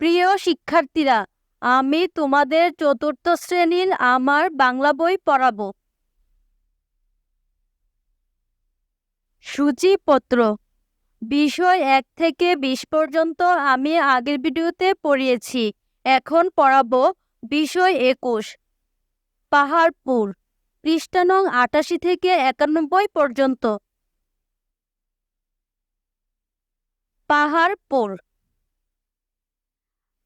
প্রিয় শিক্ষার্থীরা, আমি তোমাদের চতুর্থ শ্রেণির আমার বাংলা বই পড়াবো। সূচিপত্র। বিষয় এক থেকে বিশ পর্যন্ত আমি আগের ভিডিওতে পড়িয়েছি, এখন পড়াবো বিষয় একুশ। পাহাড়পুর, পৃষ্ঠা নং আটাশি থেকে একানব্বই পর্যন্ত। পাহাড়পুর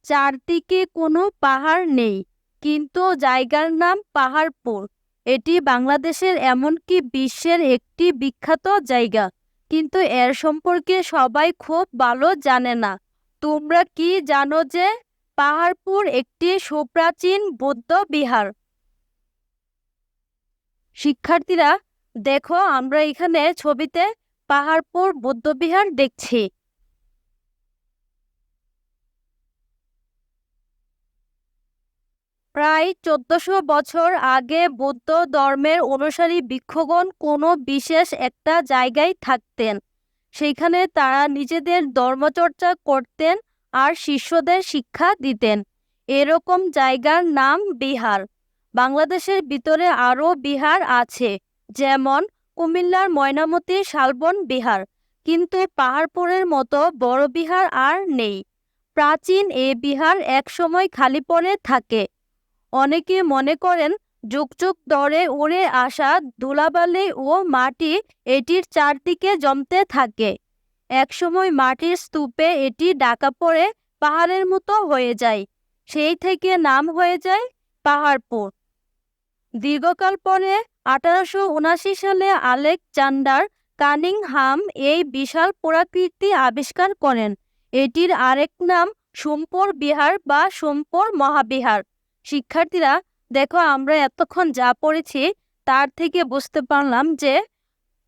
চারদিকে কোনো পাহাড় নেই, কিন্তু জায়গার নাম পাহাড়পুর। এটি বাংলাদেশের এমনকি বিশ্বের একটি বিখ্যাত জায়গা, কিন্তু এর সম্পর্কে সবাই খুব ভালো জানে না। তোমরা কি জানো যে পাহাড়পুর একটি সুপ্রাচীন বৌদ্ধ বিহার? শিক্ষার্থীরা, দেখো আমরা এখানে ছবিতে পাহাড়পুর বৌদ্ধবিহার দেখছি। প্রায় চোদ্দশো বছর আগে বৌদ্ধ ধর্মের অনুসারী ভিক্ষুগণ কোনো বিশেষ একটা জায়গায় থাকতেন। সেইখানে তারা নিজেদের ধর্মচর্চা করতেন আর শিষ্যদের শিক্ষা দিতেন। এরকম জায়গার নাম বিহার। বাংলাদেশের ভিতরে আরও বিহার আছে, যেমন কুমিল্লার ময়নামতি শালবন বিহার। কিন্তু পাহাড়পুরের মতো বড় বিহার আর নেই। প্রাচীন এ বিহার একসময় খালি পড়ে থাকে। অনেকে মনে করেন যুগ যুগ উড়ে আসা ধুলাবালি ও মাটি এটির চারদিকে জমতে থাকে। একসময় মাটির স্তূপে এটি ডাকা পড়ে পাহাড়ের মতো হয়ে যায়, সেই থেকে নাম হয়ে যায় পাহাড়পুর। দীর্ঘকাল পরে আঠারোশো উনাশি সালে আলেকজান্ডার কানিংহাম এই বিশাল পুরাকৃতি আবিষ্কার করেন। এটির আরেক নাম সোমপুর বিহার বা সোমপুর মহাবিহার। শিক্ষার্থীরা, দেখো আমরা এতক্ষণ যা পড়েছি তার থেকে বুঝতে পারলাম যে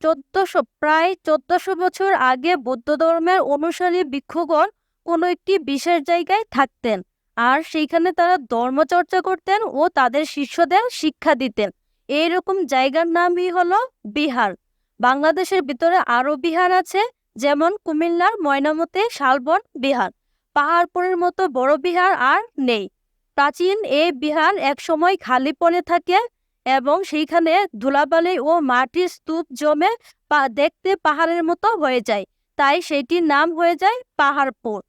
চোদ্দশো, প্রায় চোদ্দশো বছর আগে বৌদ্ধ ধর্মের অনুসারী ভিক্ষুগণ কোনো একটি বিশেষ জায়গায় থাকতেন আর সেইখানে তারা ধর্মচর্চা করতেন ও তাদের শিষ্যদের শিক্ষা দিতেন। এইরকম জায়গার নামই হলো বিহার। বাংলাদেশের ভিতরে আরও বিহার আছে, যেমন কুমিল্লার ময়নামতে, শালবন বিহার। পাহাড়পুরের মতো বড় বিহার আর নেই। প্রাচীন এই বিহার একসময় খালি পড়ে থাকে এবং সেইখানে ধুলাবালি ও মাটির স্তূপ জমে দেখতে পাহাড়ের মতো হয়ে যায়। তাই সেটির নাম হয়ে যায় পাহাড়পুর।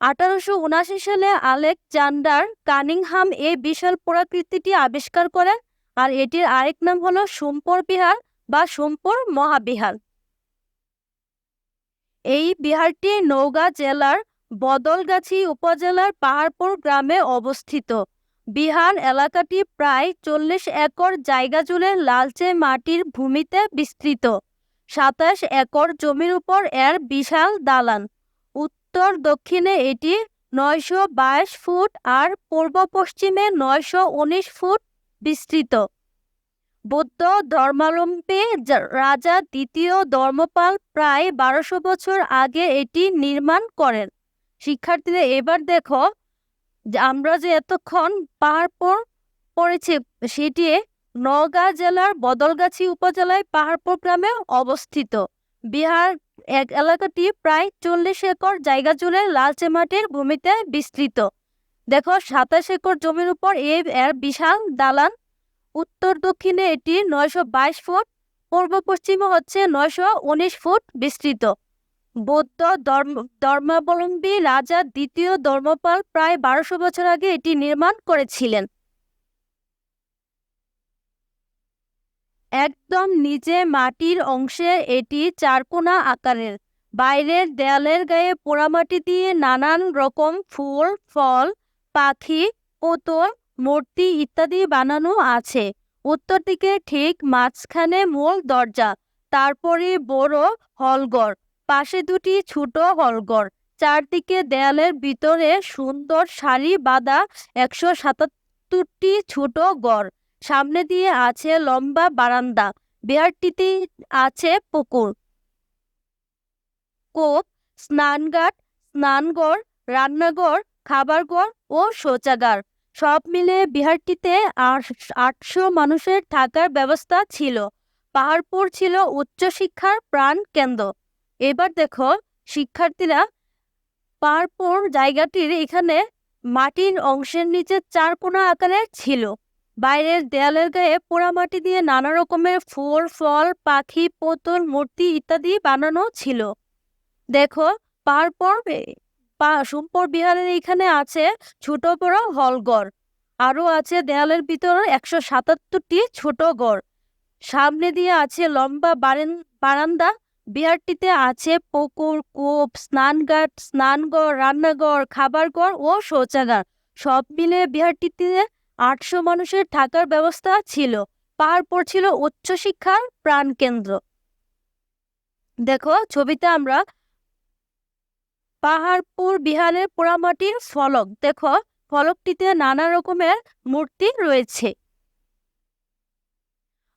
আঠারোশো উনাশি সালে আলেকজান্ডার কানিংহাম এই বিশাল পুরাকৃতিটি আবিষ্কার করেন আর এটির আরেক নাম হলো সোমপুর বিহার বা সোমপুর মহাবিহার। এই বিহারটি নওগাঁ জেলার বদলগাছি উপজেলার পাহাড়পুর গ্রামে অবস্থিত। বিহান এলাকাটি প্রায় চল্লিশ একর জায়গা জুড়ে লালচে মাটির ভূমিতে বিস্তৃত। সাতাশ একর জমির উপর এর বিশাল দালান। উত্তর দক্ষিণে এটি নয়শো বাইশ ফুট আর পূর্ব পশ্চিমে নয়শো উনিশ ফুট বিস্তৃত। বৌদ্ধ ধর্মাবলম্বী রাজা দ্বিতীয় ধর্মপাল প্রায় বারোশো বছর আগে এটি নির্মাণ করেন। শিক্ষার্থীরা এবার দেখো আমরা যে এতক্ষণ পাহাড়পুর পড়েছি, সেটি নওগাঁ জেলার বদলগাছি উপজেলায় পাহাড়পুর গ্রামে অবস্থিত। বিহার এক এলাকাটি প্রায় চল্লিশ একর জায়গা জুড়ে লালচে মাটির ভূমিতে বিস্তৃত। দেখো, সাতাশ একর জমির উপর এই এর বিশাল দালান। উত্তর দক্ষিণে এটি নয়শো বাইশ ফুট, পূর্ব পশ্চিমে হচ্ছে নয়শো উনিশ ফুট বিস্তৃত। বৌদ্ধ ধর্ম, ধর্মাবলম্বী রাজা দ্বিতীয় ধর্মপাল প্রায় বারোশো বছর আগে এটি নির্মাণ করেছিলেন। একদম নিচে মাটির অংশে এটি চারকোনা আকারের। বাইরের দেয়ালের গায়ে পোড়ামাটি দিয়ে নানান রকম ফুল, ফল, পাখি পুতুল মূর্তি ইত্যাদি বানানো আছে। উত্তর দিকে ঠিক মাঝখানে মূল দরজা তারপরে বড় হলঘর। পাশে দুটি ছোট হলঘর, চারদিকে দেয়ালের ভিতরে সুন্দর সারি বাঁধা একশো সাতাত্তরটি ছোট গড় সামনে দিয়ে আছে লম্বা বারান্দা, বিহারটিতে আছে পুকুর। কোপ, স্নানঘাট, স্নানঘর, রান্নাঘর, খাবারঘর ও শৌচাগার। সব মিলে বিহারটিতে আটশো মানুষের থাকার ব্যবস্থা ছিল। পাহাড়পুর ছিল উচ্চশিক্ষার প্রাণ কেন্দ্র এবার দেখো শিক্ষার্থীরা পাহাড়পুর জায়গাটির এখানে মাটির অংশের নিচে চার কোণা আকারের ছিল। বাইরের দেয়ালের গায়ে পোড়ামাটি দিয়ে নানা রকমের ফুল, ফল, পাখি, পুতুল, মূর্তি ইত্যাদি বানানো ছিল। দেখো পাহাড়পুর পা, সোমপুর বিহারের এখানে আছে ছোট বড় হলঘর। আরও আছে দেয়ালের ভিতর একশো সাতাত্তরটি ছোট ঘর। সামনে দিয়ে আছে লম্বা বারেন, বারান্দা বিহারটিতে আছে পুকুর, কূপ, স্নানঘাট, স্নানঘর, রান্নাঘর, খাবারঘর ও শৌচাগার। সব মিলে বিহারটিতে আটশো মানুষের থাকার ব্যবস্থা ছিল। পাহাড়পুর ছিল উচ্চশিক্ষার প্রাণকেন্দ্র। দেখো, ছবিতে আমরা পাহাড়পুর বিহারের পোড়ামাটির ফলক। দেখো, ফলকটিতে নানা রকমের মূর্তি রয়েছে।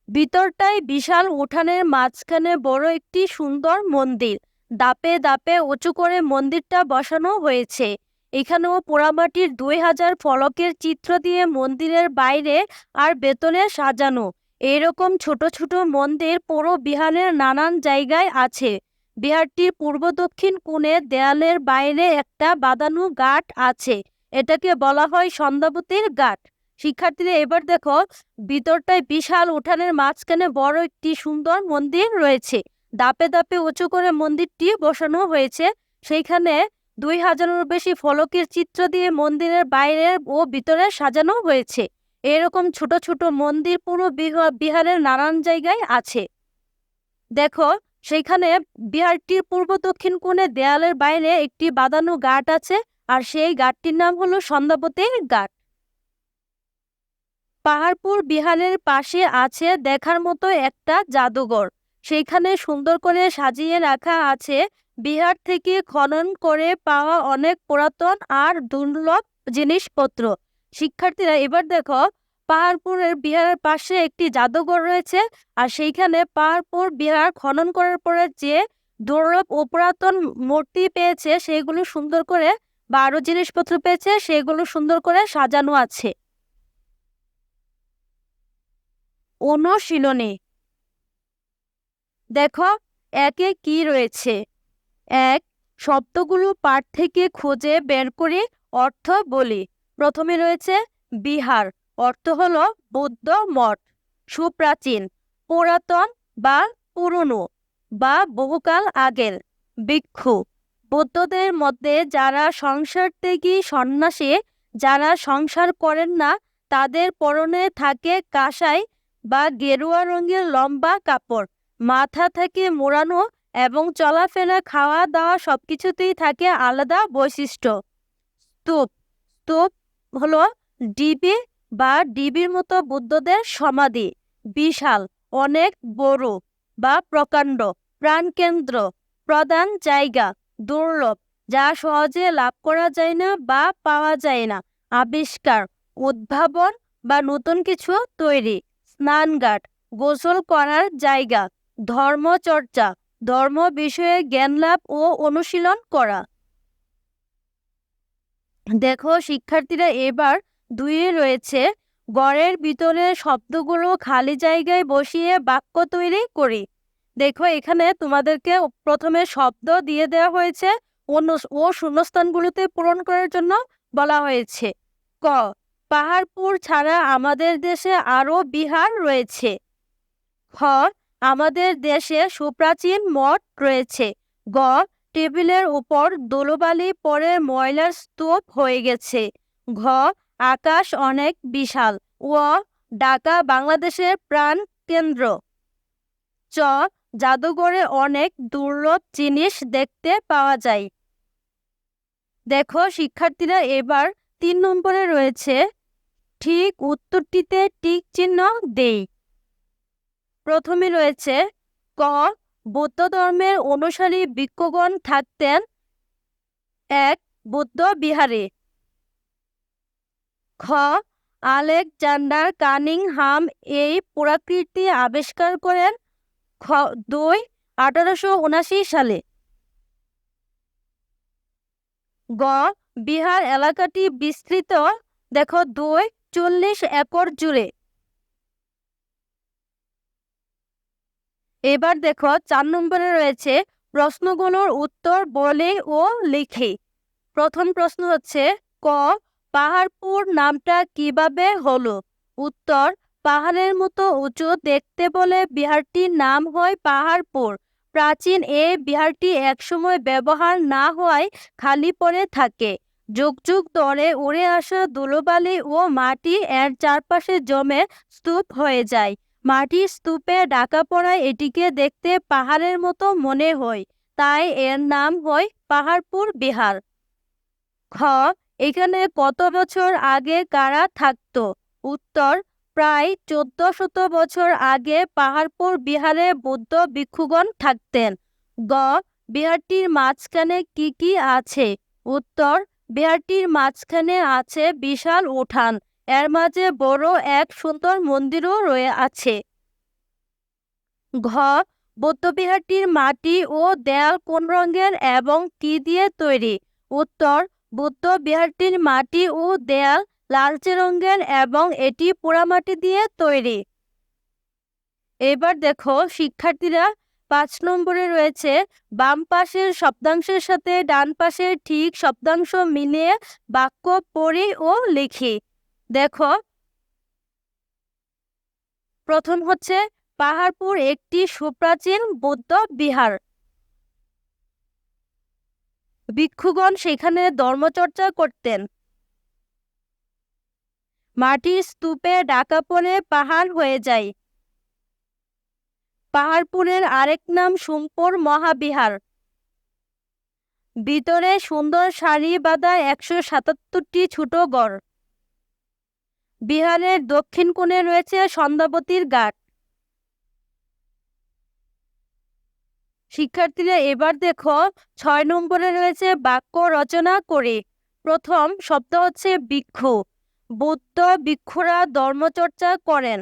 ভিতরটায় বিশাল উঠানের মাঝখানে বড় একটি সুন্দর মন্দির। দাপে দাপে উঁচু করে মন্দিরটা বসানো হয়েছে। এখানেও পোড়ামাটির দুই হাজার ফলকের চিত্র দিয়ে মন্দিরের বাইরে আর বেতনে সাজানো। এরকম ছোট ছোট মন্দির পুরো বিহারের নানান জায়গায় আছে। বিহারটির পূর্ব দক্ষিণ কোণে দেয়ালের বাইরে একটা বাদানু গাঠ আছে। এটাকে বলা হয় সন্ধ্যাবতীর গাঠ শিক্ষার্থীরা এবার দেখো ভিতরটায় বিশাল উঠানের মাঝখানে বড় একটি সুন্দর মন্দির রয়েছে। দাপে দাপে উঁচু করে মন্দিরটি বসানো হয়েছে। সেইখানে দুই হাজারের বেশি ফলকের চিত্র দিয়ে মন্দিরের বাইরে ও ভিতরে সাজানো হয়েছে। এরকম ছোট ছোট মন্দির পুরো বিহারের নানান জায়গায় আছে। দেখো সেইখানে বিহারটির পূর্ব দক্ষিণ কোণে দেয়ালের বাইরে একটি বাঁধানো গাঠ আছে। আর সেই গাঠটির নাম হলো সন্ধ্যাবতীর গাঠ পাহাড়পুর বিহারের পাশে আছে দেখার মতো একটা জাদুঘর। সেইখানে সুন্দর করে সাজিয়ে রাখা আছে। বিহার থেকে খনন করে পাওয়া অনেক পুরাতন আর দুর্লভ জিনিসপত্র। শিক্ষার্থীরা, এবার দেখো, পাহাড়পুরের বিহারের পাশে একটি জাদুঘর রয়েছে আর সেইখানে পাহাড়পুর বিহার খনন করার পরে যে দুর্লভ ও পুরাতন মূর্তি পেয়েছে, সেগুলো সুন্দর করে বা আরও জিনিসপত্র পেয়েছে, সেগুলো সুন্দর করে সাজানো আছে। অনুশীলনী। দেখো, একে কি রয়েছে? এক, শব্দগুলো পাঠ থেকে খুঁজে বের করে অর্থ বলি। প্রথমে রয়েছে বিহার, অর্থ হল বৌদ্ধ মঠ, সুপ্রাচীন, পুরাতন বা পুরনো বা বহুকাল আগের, ভিক্ষু। বৌদ্ধদের মধ্যে যারা সংসার ত্যাগী সন্ন্যাসী, যারা সংসার করেন না, তাদের পরনে থাকে কাঁসাই বা গেরুয়া রঙের লম্বা কাপড়, মাথা থেকে মোড়ানো এবং চলাফেরা খাওয়া দাওয়া সবকিছুতেই থাকে আলাদা বৈশিষ্ট্য। স্তূপ স্তূপ হলো ডিবি বা ডিবির মতো বুদ্ধদের সমাধি, বিশাল, অনেক বড় বা প্রকাণ্ড, প্রাণকেন্দ্র, প্রধান জায়গা, দুর্লভ, যা সহজে লাভ করা যায় না বা পাওয়া যায় না, আবিষ্কার, উদ্ভাবন বা নতুন কিছু তৈরি। স্নানঘাট, গোসল করার জায়গা, ধর্মচর্চা, ধর্ম বিষয়ে জ্ঞান লাভ ও অনুশীলন করা। দেখো, শিক্ষার্থীরা এবার দুইয়ে রয়েছে। গড়ের ভিতরে শব্দগুলো খালি জায়গায় বসিয়ে বাক্য তৈরি করি। দেখো, এখানে তোমাদেরকে প্রথমে শব্দ দিয়ে দেওয়া হয়েছে। অন্য ও শূন্যস্থানগুলোতে পূরণ করার জন্য বলা হয়েছে। ক পাহাড়পুর ছাড়া আমাদের দেশে আরও বিহার রয়েছে। খ আমাদের দেশে সুপ্রাচীন মঠ রয়েছে। গ টেবিলের উপর দোলবালি পরে ময়লার স্তূপ হয়ে গেছে। ঘ আকাশ অনেক বিশাল। ও, ঢাকা, বাংলাদেশের প্রাণ কেন্দ্র। চ, জাদুঘরে অনেক দুর্লভ জিনিস দেখতে পাওয়া যায়। দেখো, শিক্ষার্থীরা এবার তিন নম্বরে রয়েছে ঠিক উত্তরটিতে টিক চিহ্ন দেই। প্রথমে রয়েছে ক, বৌদ্ধ ধর্মের অনুসারী ভিক্ষুগণ থাকতেন। এক, বৌদ্ধ বিহারে। খ আলেকজান্ডার কানিংহাম এই পুরাকৃতি আবিষ্কার করেন। খ দুই, আঠারোশো উনাশি সালে। গ, বিহার এলাকাটি বিস্তৃত। দেখো, দুই চল্লিশ একর জুড়ে। এবার দেখো, চার নম্বরে রয়েছে প্রশ্নগুলোর উত্তর বলে ও লিখে। প্রথম প্রশ্ন হচ্ছে, ক, পাহাড়পুর নামটা কীভাবে হলো? উত্তর, পাহাড়ের মতো উঁচু দেখতে বলে বিহারটির নাম হয় পাহাড়পুর। প্রাচীন এই বিহারটি একসময় ব্যবহার না হওয়ায় খালি পড়ে থাকে। যুগ যুগ ধরে উড়ে আসা ধুলোবালি ও মাটি এর চারপাশে জমে স্তূপ হয়ে যায়। মাটির স্তূপে ঢাকা পড়ায় এটিকে দেখতে পাহাড়ের মতো মনে হয়। তাই এর নাম হয় পাহাড়পুর বিহার। খ এখানে কত বছর আগে কারা থাকত? উত্তর, প্রায় চোদ্দ শত বছর আগে পাহাড়পুর বিহারে বৌদ্ধ ভিক্ষুগণ থাকতেন। গ, বিহারটির মাঝখানে কি কি আছে? উত্তর বিহারটির মাঝখানে আছে বিশাল উঠান। এর মাঝে বড় এক সুন্দর মন্দিরও রয়ে আছে। ঘ, বৌদ্ধবিহারটির মাটি ও দেয়াল কোন রঙের এবং কি দিয়ে তৈরি? উত্তর বুদ্ধ বিহারটির মাটি ও দেয়াল লালচে রঙের এবং এটি পোড়ামাটি দিয়ে তৈরি। এবার দেখো শিক্ষার্থীরা পাঁচ নম্বরে রয়েছে, বাম পাশের শব্দাংশের সাথে ডান পাশের ঠিক শব্দাংশ মিলিয়ে বাক্য পড়ি ও লিখি। দেখো। প্রথম হচ্ছে, পাহাড়পুর একটি সুপ্রাচীন বৌদ্ধ বিহার। ভিক্ষুগণ সেখানে ধর্মচর্চা করতেন। মাটির স্তূপে ঢাকা পড়ে পাহাড় হয়ে যায়। পাহাড়পুরের আরেক নাম সোমপুর মহাবিহার। ভিতরে সুন্দর সারি বাঁধা একশো সাতাত্তরটি ছোট গড়। বিহারের দক্ষিণ কোণে রয়েছে সন্ধ্যাবতীর ঘাট। শিক্ষার্থীরা এবার দেখো, ছয় নম্বরে রয়েছে বাক্য রচনা করে। প্রথম শব্দ হচ্ছে ভিক্ষু। বৌদ্ধ ভিক্ষুরা ধর্মচর্চা করেন।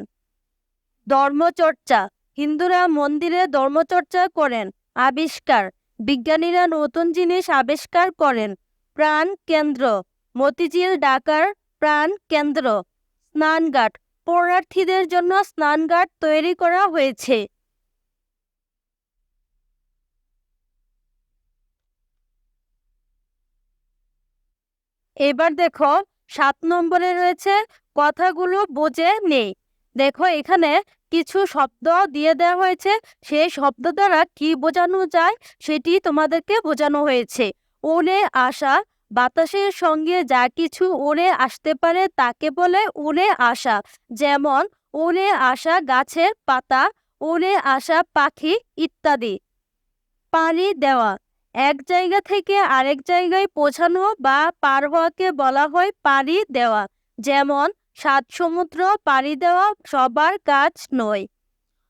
ধর্মচর্চা। হিন্দুরা মন্দিরে ধর্মচর্চা করেন, আবিষ্কার। বিজ্ঞানীরা নতুন জিনিস আবিষ্কার করেন। প্রাণ কেন্দ্র, মতিঝিল ঢাকার প্রাণ কেন্দ্র। স্নানঘাট পৌরার্থীদের জন্য স্নানঘাট তৈরি করা হয়েছে। এবার দেখো, সাত নম্বরে রয়েছে, কথাগুলো বোঝে নেই। দেখো, এখানে কিছু শব্দ দিয়ে দেওয়া হয়েছে। সেই শব্দ দ্বারা কি বোঝানো যায় সেটি তোমাদেরকে বোঝানো হয়েছে। উড়ে আসা, বাতাসের সঙ্গে যা কিছু উড়ে আসতে পারে তাকে বলে উড়ে আসা। যেমন, উড়ে আসা গাছের পাতা, উড়ে আসা পাখি ইত্যাদি। পানি দেওয়া, এক জায়গা থেকে আরেক জায়গায় পৌঁছানো বা পার হওয়াকে বলা হয় পাড়ি দেওয়া। যেমন সাত সমুদ্র পাড়ি দেওয়া সবার কাজ নয়।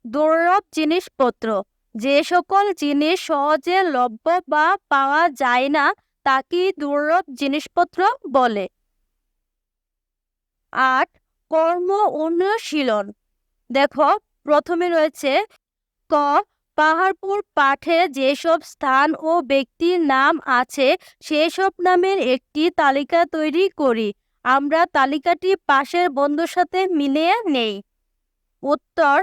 দুর্লভ জিনিসপত্র, যে সকল জিনিস সহজে লভ্য বা পাওয়া যায় না তাকে দুর্লভ জিনিসপত্র বলে। আট, কর্ম অনুশীলন। দেখো, প্রথমে রয়েছে ক, পাহাড়পুর পাঠে যেসব স্থান ও ব্যক্তির নাম আছে, সেসব নামের একটি তালিকা তৈরি করি। আমরা তালিকাটি পাশের বন্ধুর সাথে মিলিয়ে নেই। উত্তর,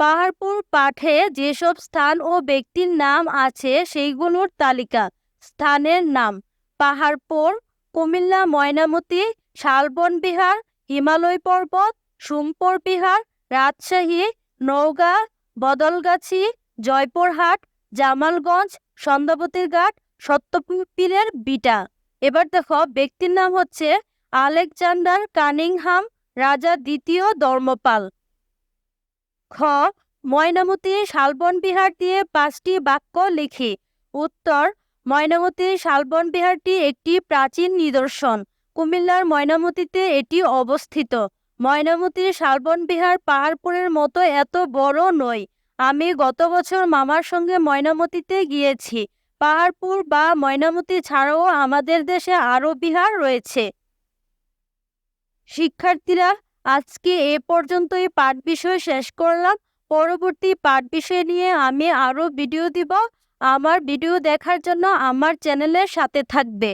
পাহাড়পুর পাঠে যেসব স্থান ও ব্যক্তির নাম আছে সেইগুলোর তালিকা। স্থানের নাম, পাহাড়পুর, কুমিল্লা, ময়নামতি, শালবন বিহার, হিমালয় পর্বত, সোমপুর বিহার, রাজশাহী, নওগাঁ, বদলগাছি, জয়পুরহাট, জামালগঞ্জ সন্দাবতীর ঘাট সত্যপীরের বিটা। এবার দেখো, ব্যক্তির নাম হচ্ছে আলেকজান্ডার কানিংহাম, রাজা দ্বিতীয় ধর্মপাল। খ, ময়নামতি শালবন বিহার দিয়ে পাঁচটি বাক্য লিখি। উত্তর ময়নামতির শালবন বিহারটি একটি প্রাচীন নিদর্শন। কুমিল্লার ময়নামতিতে এটি অবস্থিত। ময়নামতির শালবন বিহার পাহাড়পুরের মতো এত বড় নয়। আমি গত বছর মামার সঙ্গে ময়নামতিতে গিয়েছি। পাহাড়পুর বা ময়নামতি ছাড়াও আমাদের দেশে আরও বিহার রয়েছে। শিক্ষার্থীরা, আজকে এ পর্যন্তই পাঠ বিষয় শেষ করলাম। পরবর্তী পাঠ বিষয় নিয়ে আমি আরও ভিডিও দিব। আমার ভিডিও দেখার জন্য আমার চ্যানেলের সাথে থাকবে।